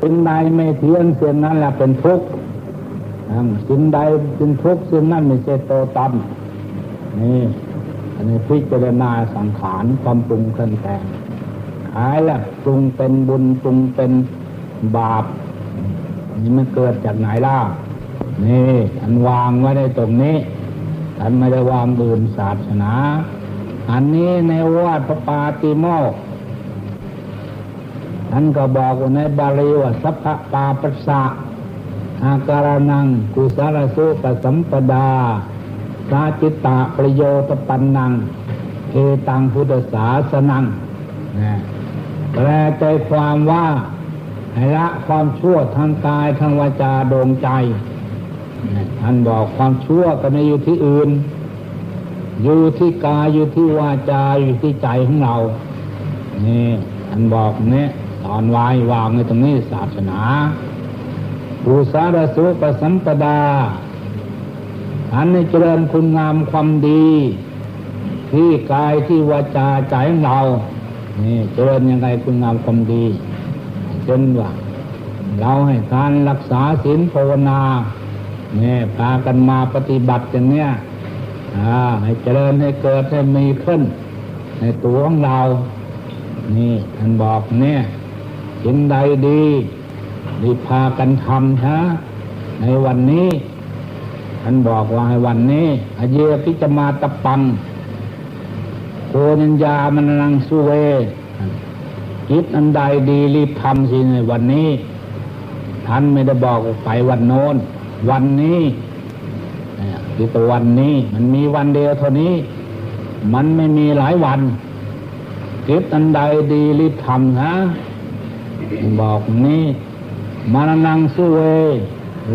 สิ่งใดไม่เที่ยงสิ่งนั้นแหละเป็นทุกข์สิ่งใดเป็นทุกข์สิ่งนั้นไม่ใช่โตตมนี่อันนี้พิจารณาสังขารความปรุงเครื่องแต่งหายแล้วปรุงเป็นบุญปรุงเป็นบาปนี่มันเกิดจากไหนล่ะนี่อันวางไว้ในตรงนี้ท่านไม่ได้วางบื่นศาสนา อันนี้ในวาดพระปาติโมก ท่านก็บอกในบาลีว่าสัพพะปาปัสสะอาการนังกุสารสุปสัมปดาสาจิตตะประโยชน์ปันนังเอตังพุทธศาสนังนะแปลใจความว่าให้ละความชั่วทางกายทางวาจาดวงใจท่านบอกความชั่วก็ไม่อยู่ที่อื่น อยู่ที่กายอยู่ที่วาจาอยู่ที่ใจของเรานี่ท่านบอกเนี่ย อนวายวางในตรงนี้ศาสนาภูสารสุปสัมปดาอันนี้เจริญคุณงามความดี ที่กายที่วาจาใจของเรานี่เจริญยังไงคุณงามความดีเช่นว่าเราให้การรักษาศีลภาวนาเนี่ยพากันมาปฏิบัติอย่างเนี้ยให้เจริญให้เกิดให้มีขึ้น ในตัวของเรา นี่ท่านบอกเนี่ย สิ่งใดดีรีพากันทำฮะในวันนี้ท่านบอกว่าให้วันนี้อเยพิจมาตะปังโกนัญญามันนังสุเวคิดอันใดดีรีบทำสิในวันนี้ ท่านไม่ได้บอกไปวันโน้น วันนี้คือตัววันนี้ มันมีวันเดียวเท่านี้ มันไม่มีหลายวันคิดอันใดดีรีบทำฮะ บอกนี้มานังสุเว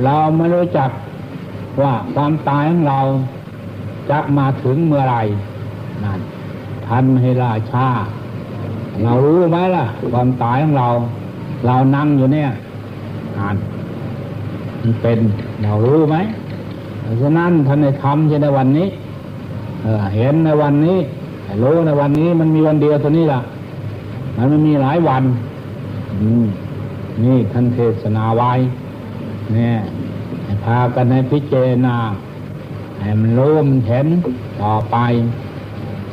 เราไม่รู้จักว่าความตายของเราจะมาถึงเมื่อไรนั่นท่านให้ราชา เรารู้ไหมล่ะ ความตายของเรา เรานั่งอยู่เนี่ยอ่นมันเป็นเรารู้ไหมเพราะฉะนั้นท่านในทำในวันนี้เเห็นในวันนี้รู้ในวันนี้มันมีวันเดียวตัวนี้ล่ะ มันไม่มีหลายวัน นี่ท่านเทศนาไว้ เนี่ยพากันให้พิจารณาให้มันรู้มันเห็นต่อไป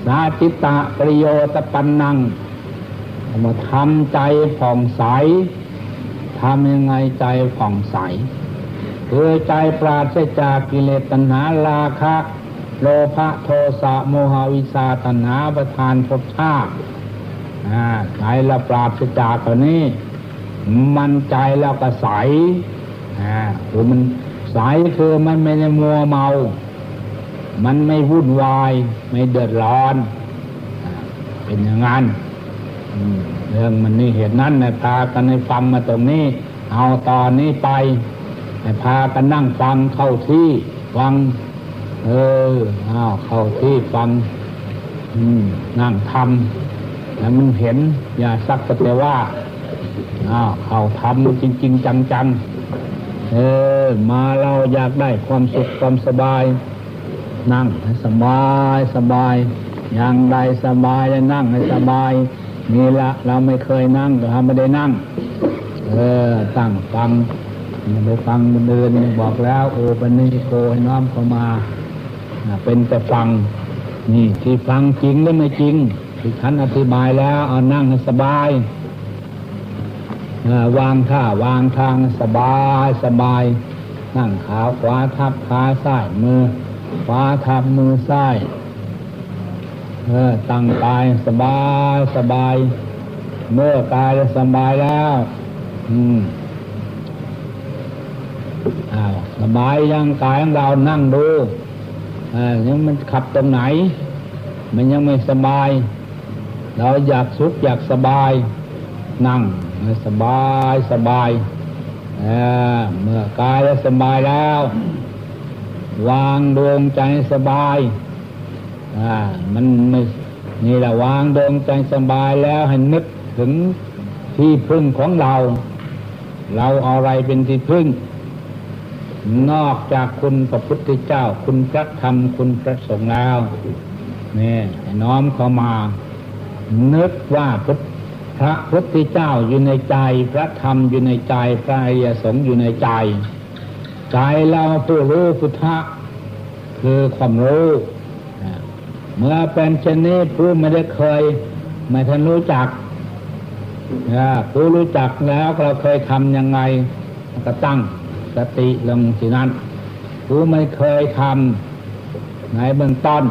สาจิตะปริโยตปันนังมาทำใจผ่องใสทำยังไงใจผ่องใสคือใจปราศจากกิเลสตัณหาราคะ โลภะโทสะโมหวิชาตัณหาประทานภพชาติ ใจละปราศจากตัวนี้ มันใจแล้วก็ใสอ่าคือมันใสคือมันไม่ได้มัวเมา มันไม่วุ่นวาย ไม่เดือดร้อน เป็นอย่างนั้นเรื่องมันนี่เหตุนั้นนพากันให้ฟังมาตรงนี้ เอาตอนนี้ไปให้พากันนั่งฟังเข้าที่ฟัง เอออ้าวเข้าที่ฟังนั่งทำ แล้วมันเห็น อย่าสักแต่ว่าอ้าวเขาทำจริง ๆ จังๆ เออ มาเราอยากได้ความสุขความสบาย นั่งให้สบายสบาย อย่างใดสบายจะนั่งให้สบาย นี่ละเราไม่เคยนั่งเราไม่ได้นั่ง เออตั้งฟังไปฟังเดินบอกแล้วโอปันนี้โกให้น้อมเข้ามา เป็นแต่ฟัง นี่ที่ฟังจริงหรือไม่จริง ที่ท่านอธิบายแล้วเอานั่งให้สบายวางท่าวางทางสบายสบาย นั่งขาขวาทับขาซ้ายมือ ขวาทับมือซ้ายเออตั้งกายสบายสบาย เมื่อกายสบายแล้ว อืมอ้าวสบายยังกายของเรานั่งดูอ่ายังมันขับตรงไหน มันยังไม่สบาย เราอยากสุขอยากสบายนั่งสบายสบายเมื่อกายสบายแล้ว วางดวงใจสบายมันไม่นี่แหละวางดวงใจสบายแล้วให้นึกถึงที่พึ่งของเรา เราเอาอะไรเป็นที่พึ่ง นอกจากคุณพระพุทธเจ้า คุณพระธรรมคุณพระสงฆ์แล้วนี่น้อมเข้ามา นึกว่าพุทธพระพุทธเจ้าอยู่ในใจ พระธรรมอยู่ในใจพระอริยสงฆ์อยู่ในใจ ใจเราผู้รู้พุทธะคือความรู้เมื่อเป็นเช่นนี้ผู้ไม่ได้เคย ไม่ทันรู้จักผู้รู้จักแล้วเราเคยทำยังไงก็ตั้งสติลงที่นั้นผู้ไม่เคยทำในเบื้องต้น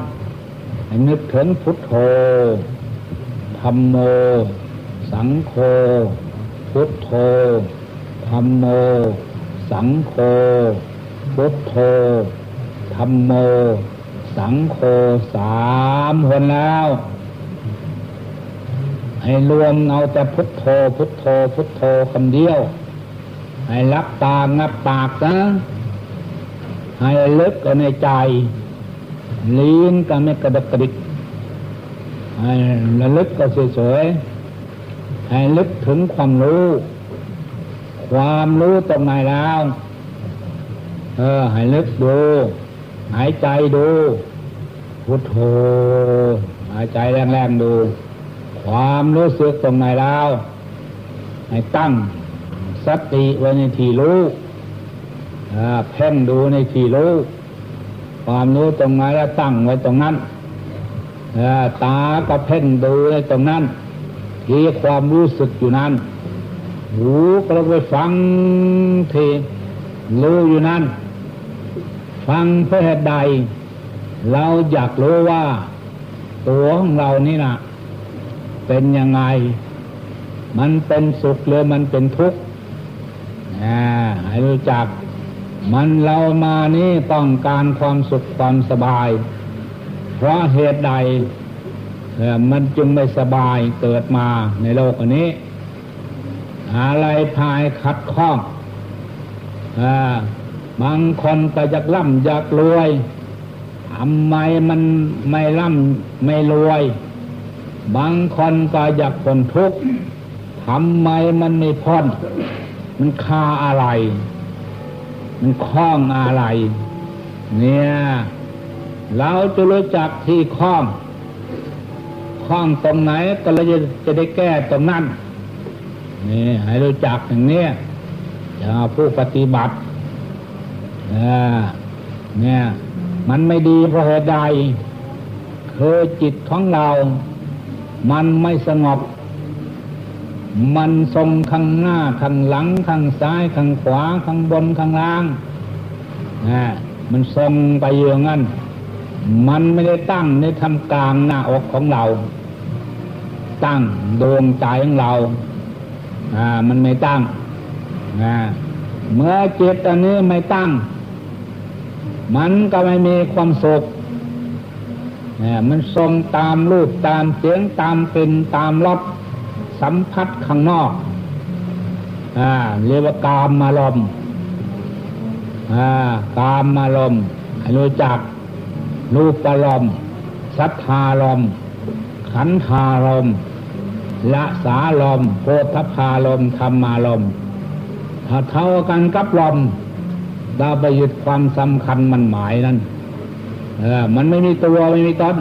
นึกถึงพุทโธ ธรรมโม สังโฆ พุทโธ ธรรมโม สังโฆ พุทโธ ธรรมโม สังโฆสามคนแล้ว ให้รวมเอาแต่พุทโธ พุทโธ พุทโธคำเดียว ให้รับตางับปากนะให้ลึกก็ในใจ ลิ้นก็ไม่กระดกกระดิก ให้ระลึกก็สวยๆให้ลึกถึงความรู้ ความรู้ตรงไหนแล้วเออให้ลึกดู หายใจดูพุทโธหายใจแรงๆดู ความรู้สึกตรงไหนแล้วให้ตั้งสติไว้ในที่รู้เพ่งดูในที่รู้ ความรู้ตรงไหนแล้วตั้งไว้ตรงนั้น ตาก็เพ่งดูในตรงนั้นที่ความรู้สึกอยู่นั้น หูก็ไปฟังทีรู้อยู่นั้น ฟังเพื่อเหตุใด เราอยากรู้ว่า ตัวของเรานี่นะเป็นยังไง มันเป็นสุขหรือมันเป็นทุกข์ให้รู้จัก มันเรามานี่ต้องการความสุขความสบาย เพราะเหตุใดมันจึงไม่สบายเกิดมาในโลกอันนี้ อะไรพายขัดข้องบางคนก็อยากร่ำอยากรวยทำไมมันไม่ร่ำไม่รวย บางคนก็อยากพ้นทุกข์ทำไมมันไม่พ้น มันคาอะไร มันคล้องอะไร เนี่ย เราจะรู้จักที่คล้องคล้องตรงไหนก็เราจะจะได้แก้ตรงนั้นนี่ให้รู้จักอย่างนี้อย่าผู้ปฏิบัติเนี่ยมันไม่ดีเพราะเหตุใดคือจิตของเรา มันไม่สงบ มันทรงข้างหน้าข้างหลังข้างซ้ายข้างขวาข้างบนข้างล่างนะมันทรงไปอย่างนั้น มันไม่ได้ตั้งในทำกลางหน้าอกของเรา ตั้งดวงใจของเรา อ่า มันไม่ตั้งนะเมื่อจิตอันนี้ไม่ตั้ง มันก็ไม่มีความสุขนี่มันทรงตามรูปตามเสียงตามเป็นตามรสสัมผัสข้างนอก อ่าเรียกว่ากามมาลมอ่ากามมาลมให้รู้จัก รูปลมสัทธาลม ขันธารมละสาลมโพธพาลมธรรมารมถ้าเท่ากันกับลมดาไปยึดความสำคัญมันหมายนั้นเออมันไม่มีตัวไม่มีตน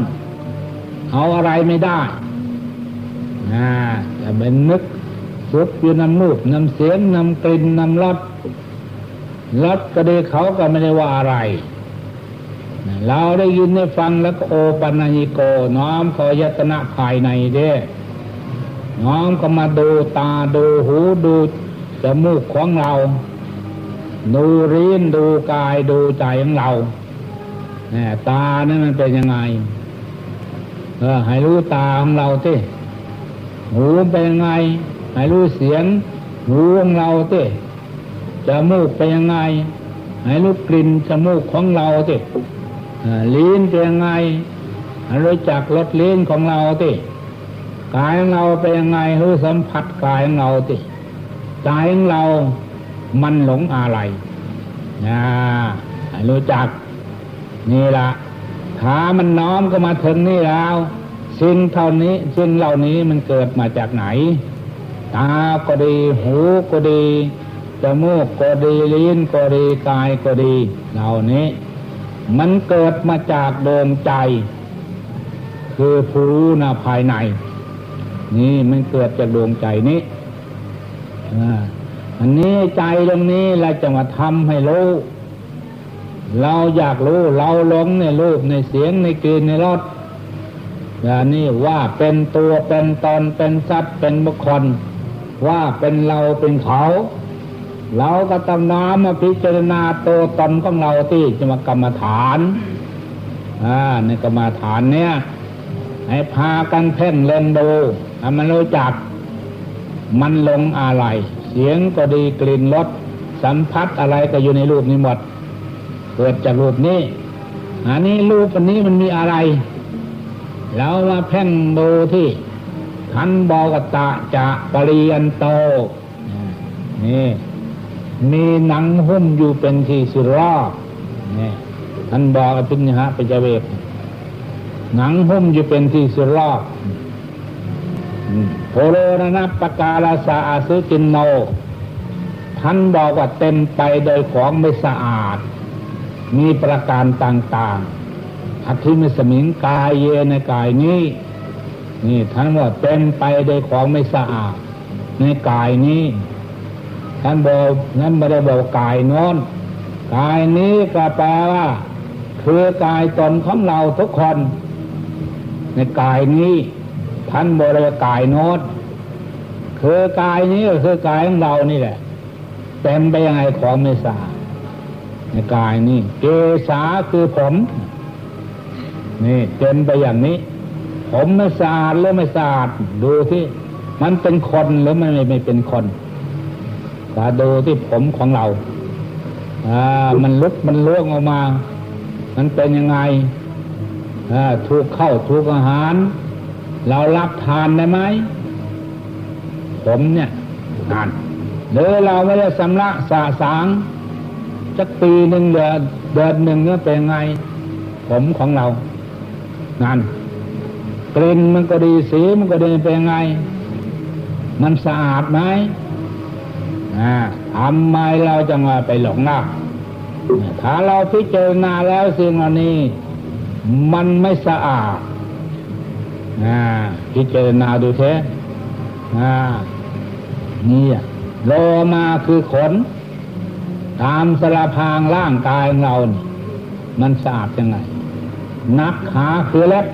เอาอะไรไม่ได้นะจะเป็นนึกสุดอยู่นำมูกนำเสียงนำกลิ่นนำรสรสก็ดีเขาก็ไม่ได้ว่าอะไร เราได้ยินได้ฟังแล้วก็โอปัญญิโก น้อมขอยตนะภายในเด้น้อมก็มาดูตาดูหูดูจมูกของเรา ดูรีนดูกายดูใจของเราเนี่ยตาเนี่ยมันเป็นยังไง เออให้รู้ตาของเราที่หูเป็นยังไง ให้รู้เสียง หูของเราเต้จมูกเป็นยังไง ให้รู้กลิ่นจมูกของเราเต้ ลิ้นเป็นยังไงรู้จักรสลิ้นของเราต้กายของเราเป็นยังไงรู้สัมผัสกายของเราเต้ใจของเรา มันหลงอะไรนะรู้จักนี่ละถ้ามันน้อมก็มาถึงนี่แล้วสิ่งเท่านี้สิ่งเหล่านี้มันเกิดมาจากไหน ตาก็ดี หูก็ดีจมูกก็ดีลิ้นก็ดีกายก็ดี เหล่านี้ มันเกิดมาจากดวงใจ คือผู้รู้นะภายใน นี่มันเกิดจากดวงใจนี้อันนี้ใจตรงนี้เราจะมาทำให้รู้ เราอยากรู้ เราหลงในรูปในเสียงในกลิ่นในรสอย่างนี้ว่าเป็นตัวเป็นตนเป็นสัตว์เป็นบุคคล ว่าเป็นเราเป็นเขา เราก็ต้องน้อมมาพิจารณาตัวตนของเราที่จะมากรรมฐานอ่าในกรรมฐานเนี่ย ให้พากันเพ่งเล็งดูให้มันรู้จัก มันลงอะไร เสียงก็ดีกลิ่นรสสัมผัสอะไรก็อยู่ในรูปนี้หมดเกิดจากรูปนี้ อันนี้รูปอันนี้มันมีอะไร แล้วมาเพ่งดูที่ทันบอกตะจะปริยันโต นี่ มีหนังหุ้มอยู่เป็นที่สิรอบนี่ท่านบอกอภิญญาปัจเวกหนังหุ้มอยู่เป็นที่สิรอบโพโลนะปกาลาสาอาสุจินโน ท่านบอกว่าเต็มไปโดยของไม่สะอาด มีประการต่างๆอธิมิสมิงกายเยในกายนี้ นี่ท่านว่าเต็มไปโดยของไม่สะอาด ในกายนี้ ท่านบอกนั้นไม่ได้บอกกายน้นกายนี้ก็แปลว่า คือกายตนของเราทุกคน ในกายนี้ท่านบริกายโน้ตคือกายนี้ก็คือกายของเรานี่แหละ เต็มไปยังไงของไม่สาในกายนี้เกษาคือผมนี่เต็มไปอย่างนี้ ผมไม่สะอาดหรือไม่สะอาดดูที่มันเป็นคนหรือไม่ไม่เป็นคน ก็ดูที่ผมของเราอ่ามันลุกมันล่วงออกมา มันเป็นยังไงอ่าถูกเข้าถูกอาหาร เรารับทานได้ไหมผมเนี่ยนานหรือเราไม่ได้สำระสาสางจักปีหนึ่งเดือนเดือนหนึ่งเนี่ยเป็นไง ผมของเรานั่นกลิ่นมันก็ดีสีมันก็ดีเป็นไง มันสะอาดไหม ทำไมเราจะมาไปหลงล่ะถ้าเราพิจารณาแล้วสิ่งเหล่านี้ มันไม่สะอาดพิจารณาดูเทนี่โลมาคือขน ตามสารพางร่างกายของเรานี่มันสะอาดยังไง นักขาคือเล็บ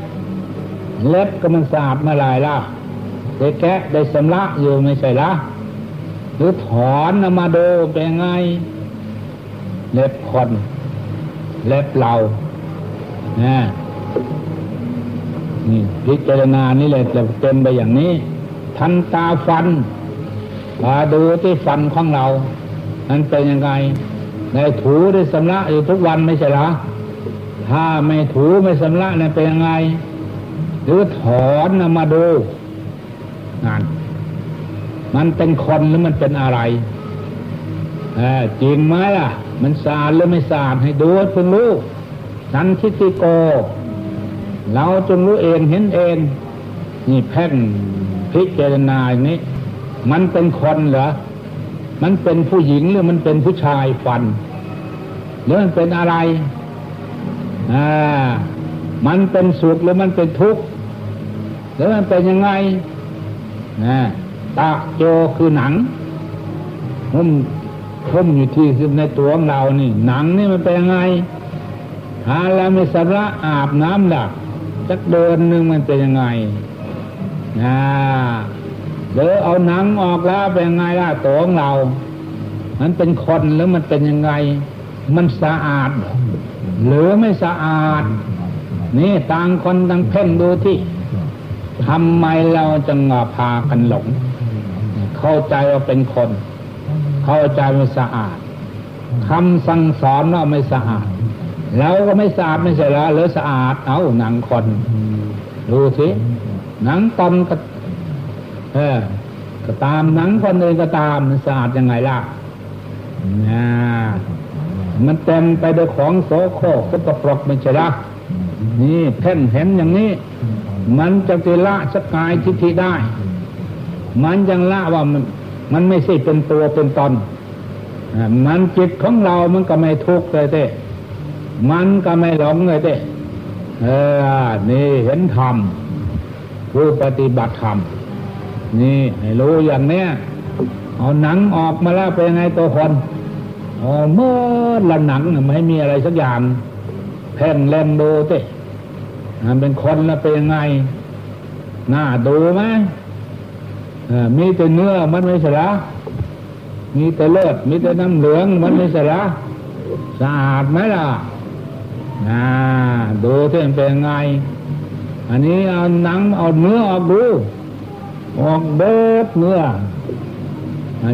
เล็บก็มันสะอาดเมื่อไรล่ะได้แกะได้สำลักอยู่ไม่ใช่ละ หรือถอนนมาดูเป็นไง เล็บคน เล็บเรานี่ยนี่พิจารณานี่แหละจะเต็มไปอย่างนี้ ทันตาฟันมาดูที่ฟันของเรา นั้นเป็นยังไง ในถูได้สำระอยู่ทุกวันไม่ใช่หรอถ้าไม่ถูไม่สำระเนี่ยเป็นยังไง หรือถอนนมาดูงาน มันเป็นคนหรือมันเป็นอะไรจริงไหมล่ะ มันสะอาดหรือไม่สะอาดให้ดูเพิ่งรู้สันทิติโก เราจงรู้เองเห็นเอง นี่แพ่งพิจารณาอย่างนี้ มันเป็นคนเหรอ มันเป็นผู้หญิงหรือมันเป็นผู้ชายฟันหรือมันเป็นอะไรอ่ามันเป็นสุขหรือมันเป็นทุกข์หรือมันเป็นยังไงนะ ตาโจคือหนังหุ้มหุ้มอยู่ที่ในตัวของเรานี่ หนังนี่มันเป็นยังไงหาแล้วม่สระอาบน้ำหลักสักเดือนหนึ่งมันเป็นยังไงนะเดี๋ยวเอาหนังออกแล้วเป็นยังไงล่ะตัวของเรา มันเป็นคนหรือมันเป็นยังไง มันสะอาด หรือไม่สะอาด นี่ต่างคนต่างเพ่งดูที่ทำไมเราจะงอพากันหลง เข้าใจว่าเป็นคน เข้าใจว่าสะอาดคำสั่งสอนว่าไม่สะอาดเราก็ไม่สะอาดไม่ใช่ละหรือสะอาดเอาหนังคนดูสิหนังตอนก็เออก็ตามหนังคนอื่นก็ตามมันสะอาดยังไงล่ะนะมันเต็มไปด้วยของโสโครกสกปรกไม่ใช่ละนี่เพ่นเห็นอย่างนี้ มันจะติละสกายทิฏฐิได้ มันยังละว่ามันมันไม่ใช่เป็นตัวเป็นตนมันจิตของเรามันก็ไม่ทุกข์เลยเต้มันก็ไม่หลงเลยเด้เออ นี่เห็นธรรมผู้ปฏิบัติธรรม นี่ให้รู้อย่างเนี้ยเอาหนังออกมาแล้วเป็นยังไงตัวคนอ๋อเมื่อละหนังน่ะไม่มีอะไรสักอย่างแผ่นเล่มดูเติมันเป็นคนแล้วเป็นยังไงน่าดูไหม มีแต่เนื้อมันไม่ใช่เหรอมีแต่เลือดมีแต่น้ำเหลืองมันไม่ใช่เหรอสะอาดไหมล่ะอ่าดูที่นเป็นไง อันนี้เอาหนังเอาเนื้อออกดูออกเบิดเนื้อ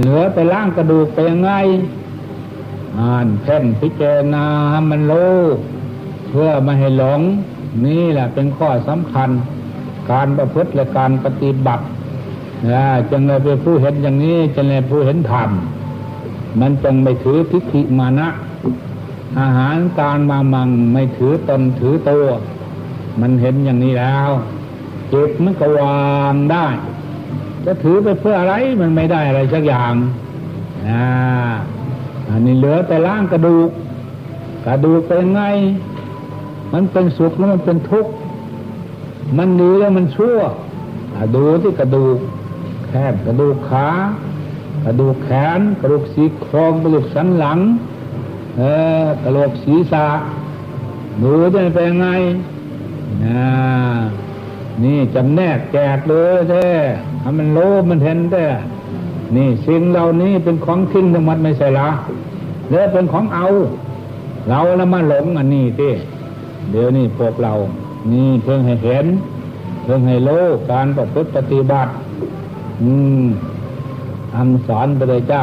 เหลือไปล่างกระดูกไปยังไงอ่านเพ่งพิจารณาให้มันรู้เพื่อม่ให้หลง นี่แหละเป็นข้อสำคัญ การประพฤติและการปฏิบัติ นะจึงเลยเป็นผู้เห็นอย่างนี้จึงเลยผู้เห็นธรรมมันจึงไม่ถือทิฏฐิมานะ อาหารการมามังไม่ถือตนถือตัว มันเห็นอย่างนี้แล้วจิตมันก็วางได้ จะถือไปเพื่ออะไรมันไม่ได้อะไรสักอย่างอ่าอันนี้เหลือแต่ร่างกระดูก กระดูกเป็นไง มันเป็นสุขแล้วมันเป็นทุกข์ มันดีแล้วมันชั่วดูที่กระดูก แขนกระดูกขากระดูกแขน กระดูกสีโครงกระดูกสันหลังเออกระโหลกศีรษะดูจะเป็นไงนะนี่จำแนกแจกเลยแท้ถ้ามันโลภมันเห็นแต่นี่สิ่งเหล่านี้เป็นของทิ้งทั้งหมดไม่ใช่ละแล้วเป็นของเอา เราแล้วมาหลงอันนี้ที่เดี๋ยวนี้พวกเรา นี่เพิ่งให้เห็น เพิ่งให้โลกการประพฤติปฏิบัติ อืมคำสอนพระเจ้า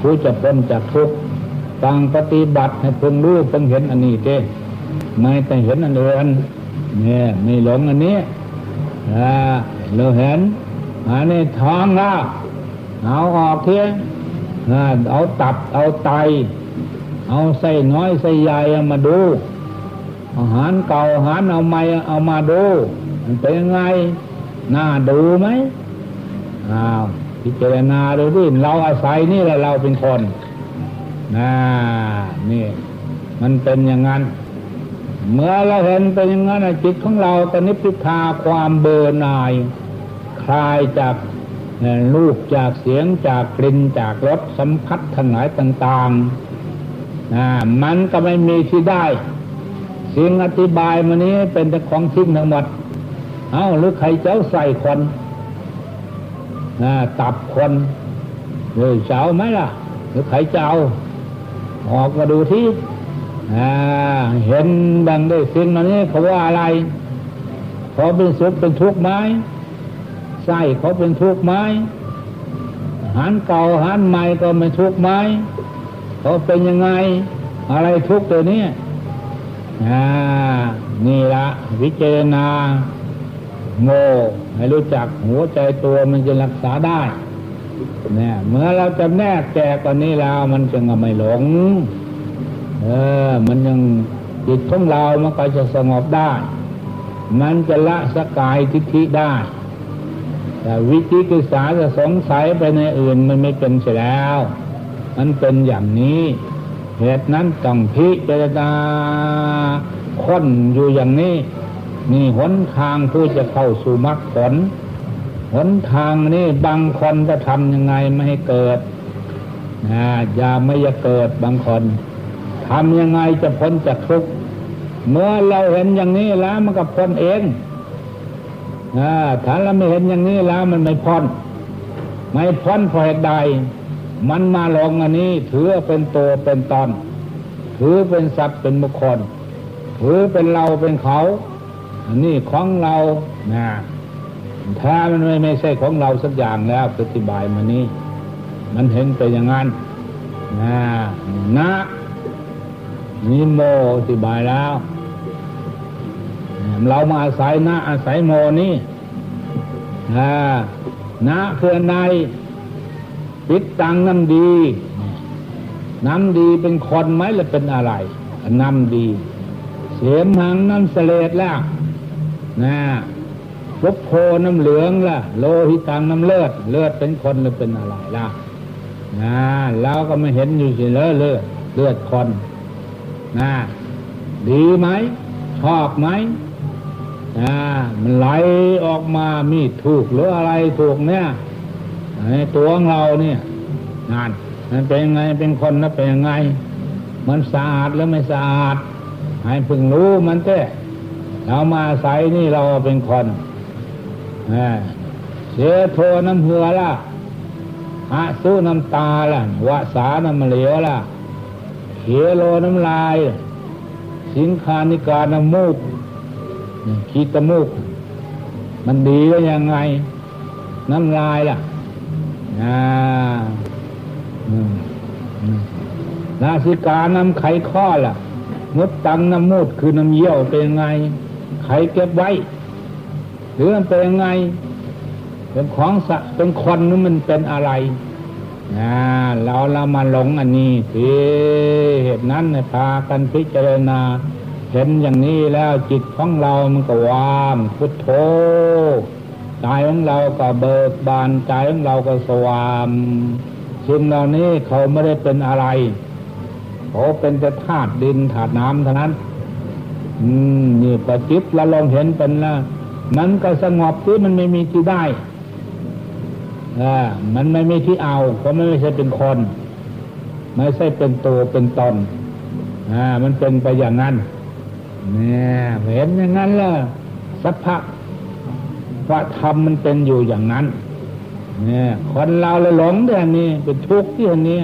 ผู้จะพ้นจากทุกข์ต่างปฏิบัติให้พิ่งรู้พิ่งเห็นอันนี้เจ้ไม่แต่เห็นอันอื่นเนี่ยไม่หลงอันนี้เราเห็นอันนี้ท้องแล้วเอาออกเทียเอาตับเอาไต เอาไส้น้อยไส้ใหญ่มาดู อาหารเก่าอาหารเอาใหม่เอามาดู มันเป็นยังไงน่าดูไหม อ้าวพิจารณาดูดิเราอาศัยนี่แหละเราเป็นคนน่านี่ มันเป็นอย่างนั้น เมื่อเราเห็นเป็นอย่างนั้นจิตของเราก็นิพพิทาความเบื่อหน่าย คลายจากรูปจากเสียงจากกลิ่นจากรสสัมผัสทั้งหลายต่างๆนะมันก็ไม่มีที่ได้ สิ่งอธิบายมานี้เป็นแต่ของทิ้งทั้งหมด เอ้าหรือใครเจ้าใส่คน นะตับคนหรือเจ้าไหมล่ะ หรือใครเจ้า ออกมาดูที่เห็นดังได้สิ่งมันนี้เขาว่าอะไรเขาเป็นสุขเป็นทุกข์ไหมไส้เขาเป็นทุกข์ไหมหารเก่าหารใหม่ก็ไม่ทุกข์ไหมเขาเป็นยังไง อะไรทุกข์ตัวนี้นี่ละวิจารณา โง่ให้รู้จักหัวใจตัวมันจะรักษาได้เนี่ยเมื่อเราจะแนกแจกกว่านี้แล้วมันจึงไม่หลง เออ มันยังจิตของเรามันก็จะสงบได้ มันจะละสกายทิฏฐิได้ แต่วิจิกิจสาจะสงสัยไปในอื่นมันไม่เป็นเสียแล้ว มันเป็นอย่างนี้เหตุนั้นต้องพิจารณาค้นอยู่อย่างนี้ นี่หนทางผู้จะเข้าสู่มรรคผลหนทางนี้บางคนจะทำยังไงไม่ให้เกิดนะอย่าไม่จะเกิดบางคนทำยังไงจะพ้นจากทุกข์เมื่อเราเห็นอย่างนี้แล้วมันก็พ้นเองนะถ้าเราไม่เห็นอย่างนี้แล้วมันไม่พ้นไม่พ้นเพราะเหตุใด มันมาลงอันนี้ ถือเป็นตัวเป็นตอน ถือเป็นสัตว์เป็นบุคคล ถือเป็นเราเป็นเขา นนี้ของเรานะถ้ามันไม่ไม่ใช่ของเราสักอย่างแล้วปฏิบายมานี้ มันเห็นไปอย่างนั้นนะนะนิโมอธิบายแล้ว เรามาอาศัยนะอาศัยโมนี่นะคือในปิดตังน้ำดีน้ำดีเป็นคนไหมหรือเป็นอะไร น้ำดี เสียมหังน้ำเสลดแล้ว นะลบโพน้ำเหลืองล่ะ โลหิตังน้ำเลือด เลือดเป็นคนหรือเป็นอะไรล่ะนะเราก็ไม่เห็นอยู่สิเลอเลือดเลือดคนนะดีไหมชอบไหมอ่ามันไหลออกมามีถูกหรืออะไรถูกเนี่ยตัวของเราเนี่ยงานมันเป็นยังไงเป็นคนนะเป็นยังไง มันสะอาดหรือไม่สะอาดให้พึงรู้มันเต้ เรามาใส่นี่เราเป็นคนเสียโทน้ำเหือล่ะอะสู้น้ำตาล่ะวาสาน้ำเหลวล่ะเขียโลน้ำลาย สิงคานิการน้ำมูกขีดตมูก มันดีก็ยังไง น้ำลายล่ะอ่านาสิกาน้ำไขข้อล่ะมดตังน้ำมูดคือน้ำเยี่ยวเป็นไง ไขเก็บไว้หรือมันเป็นยังไง เป็นของสะเป็นคนหรือมันเป็นอะไรนะเราเรามาหลงอันนี้สิเหตุนั้นเนี่ยพากันพิจารณา เห็นอย่างนี้แล้วจิตของเรามันก็ว่างพุทโธใจของเราก็เบิกบานใจของเราก็สว่างสิ่งเหล่านี้เขาไม่ได้เป็นอะไร เขาเป็นแต่ธาตุดินธาตุน้ำเท่านั้น อืมนี่ประจิตเราลองเห็นเป็นล้วมันก็สงบที่มันไม่มีที่ได้อ่ามันไม่มีที่เอา เพราะมันไม่ใช่เป็นคน ไม่ใช่เป็นตัวเป็นตนอ่ามันเป็นไปอย่างนั้นเนี่ยเห็นอย่างนั้นล้วสัพพะพระธรรมมันเป็นอยู่อย่างนั้น เนี่ย คนเราเลยหลงเรื่องนี้เป็นทุกข์ที่อันนี้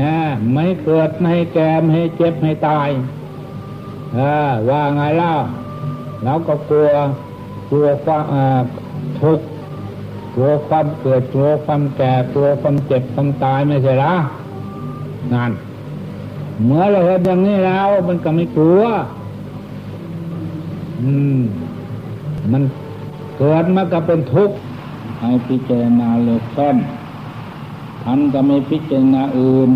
นะไม่เกิดไม่แก่ไม่เจ็บไม่ตาย ว่าไงเล่าเราก็กลัวกลัวความทุกข์กลัวความเกิดกลัวความแก่กลัวความเจ็บความตายไม่ใช่หรองานเมื่อเราเห็นอย่างนี้แล้ว มันก็ไม่กลัว อืม มันเกิดมาก็เป็นทุกข์ให้พิจารณาเลือกต้นท่านก็ไม่พิจารณาอื่น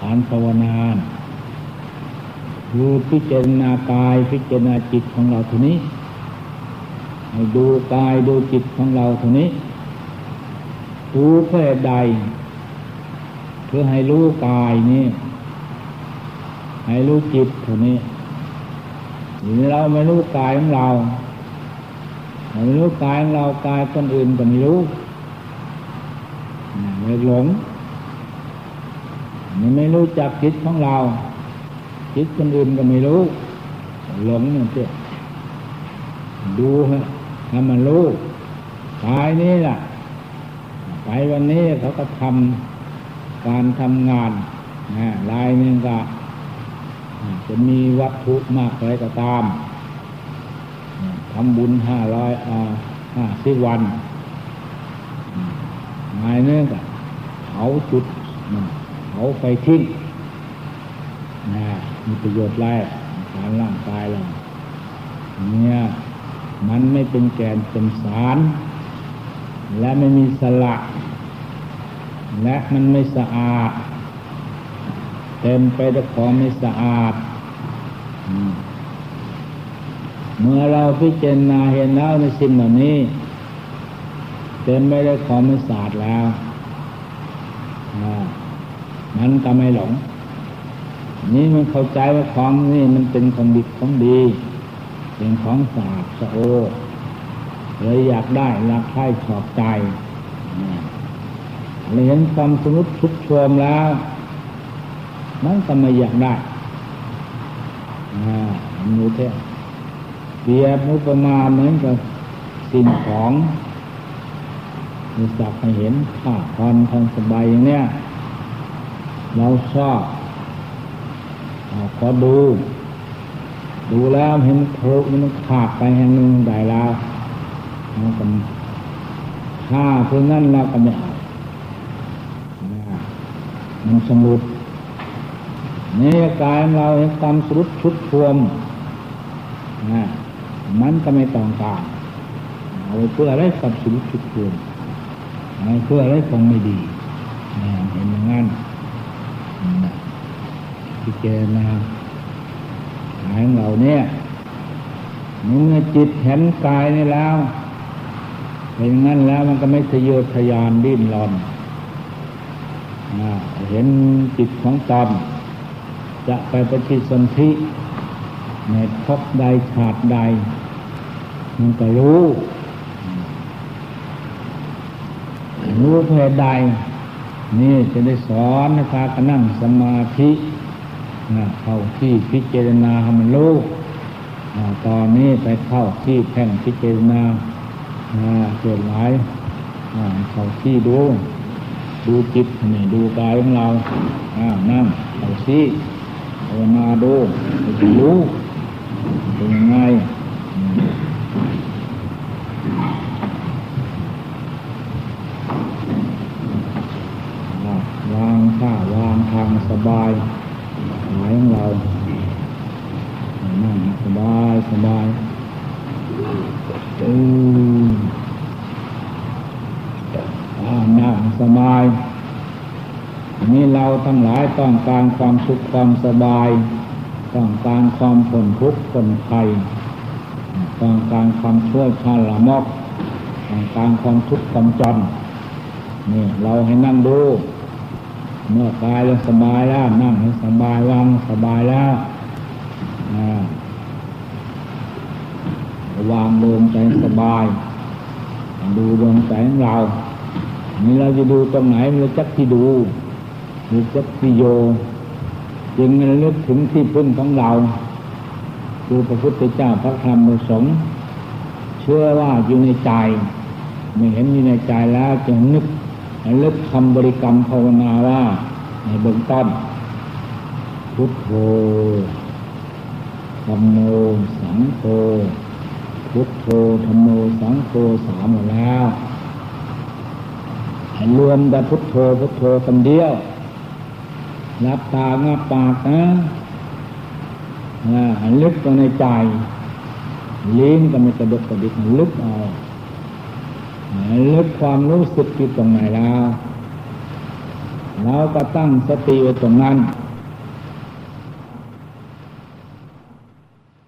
การภาวนา คือพิจารณากายพิจารณาจิตของเราทีนี้ให้ดูกายดูจิตของเราทีนี้ดูเพื่อใด เพื่อให้รู้กายนี่ให้รู้จิตทีนี้หรือเราไม่รู้กายของเราไม่รู้กายของเรากายคนอื่นก็ไม่รู้ไม่หลงมันไม่รู้จักจิตของเรา จิตคนอื่นก็ไม่รู้หลงเนี่ยเจ้ดูฮะถ้ามันรู้กายนี้ล่ะ ไปวันนี้เขาก็ทำการทำงานนะลายนึงก็จะมีวัตถุมากอะไรก็ตามทำบุญห้าร้อยห้าสิบวันลายนึงก็เผาจุดเผาไฟทิ้ง นะมีประโยชน์แรกการร่างกายเราเนี่ยมันไม่เป็นแกนเป็นสาร และไม่มีสละ และมันไม่สะอาด เต็มไปด้วยของไม่สะอาด เมื่อเราพิจารณาเห็นแล้วในสิ่งเหล่านี้ เต็มไปด้วยของไม่สะอาดแล้วมันก็ไม่หลง นี่มันเข้าใจว่าของนี่มันเป็นของดีของดี เป็นของสะอาดสะโอเลยอยากได้รักใคร่ชอบใจเห็นความสนุกทุกชมแล้วมันก็ไม่อยากได้อ่ามูเทเบียบมุปมาเหมือนกับสิ่งของมีสักให้เห็นค่าความทางสบายอย่างเนี้ยเราชอบ ขอดู ดูแล้วเห็นโครมันขาดไปแห่งหนึ่งได้แล้วมันก็ฆ่าเพื่อนั่นแล้วก็ไม่เอามันสมุดนี่กายเราเห็นความสรุดชุดทวมนะมันก็ไม่ต้องการเอาเพื่ออะไรความสรุดชุดทวมเพื่ออะไรของไม่ดีเห็นอย่างนั้น พิจารณาหายของเราเนี่ยเมื่อจิตเห็นกายนี่แล้วเป็นงั้นแล้วมันก็ไม่ทะเยอทะยานดิ้นรนเห็นจิตของตนจะไปปฏิสนธิในภพใดชาติใด มันก็รู้ รู้เพศใด นี่จะได้สอนนะคะก็นั่งสมาธิ นะเข้าที่พิจารณาให้มันรู้ตอนนี้ไปเข้าที่แท่งพิจารณาเกิดหลายเข้าที่ดู ดูจิตนี่ดูกายของเรานั่งเข้าที่ภาวนาดูรู้เป็นยังไงวางท่าวางทางสบายายของเรานั่งสบายสบายอืมอ่านั่งสบายอันนี้เราทั้งหลายต้องการความสุขความสบาย ต้องการความผลทุกข์ผลภัยต้องการความช่วยชาละมอกต้องการความทุกข์ความจนนี่เราให้นั่งดู เมื่อกายเราสบายแล้วนั่งให้สบายวางสบายแล้ววางดวงใจสบาย ดูดวงใจของเรานนี้เราจะดูตรงไหนเราจักที่ดูดูจักที่โยจึงระลึกถึงที่พึ่งของเรา คือพระพุทธเจ้าพระธรรมพระสงฆ์เชื่อว่าอยู่ในใจ ไม่เห็นอยู่ในใจแล้วจึงนึก ระลึกคำบริกรรมภาวนาว่าในเบื้องต้นพุทโธธรรมโมสังโฆพุทโธธรรมโมสังโฆสามหมดแล้วให้รวมแต่พุทโธพุทโธคำเดียวรับตางับปากนะอ่าให้ลึกลงในใจลิ้นก็ไม่กระดกกระดิกลึกเอา ลดความรู้สึกอยู่ตรงไหนแล้วเราก็ตั้งสติไว้ตรงนั้น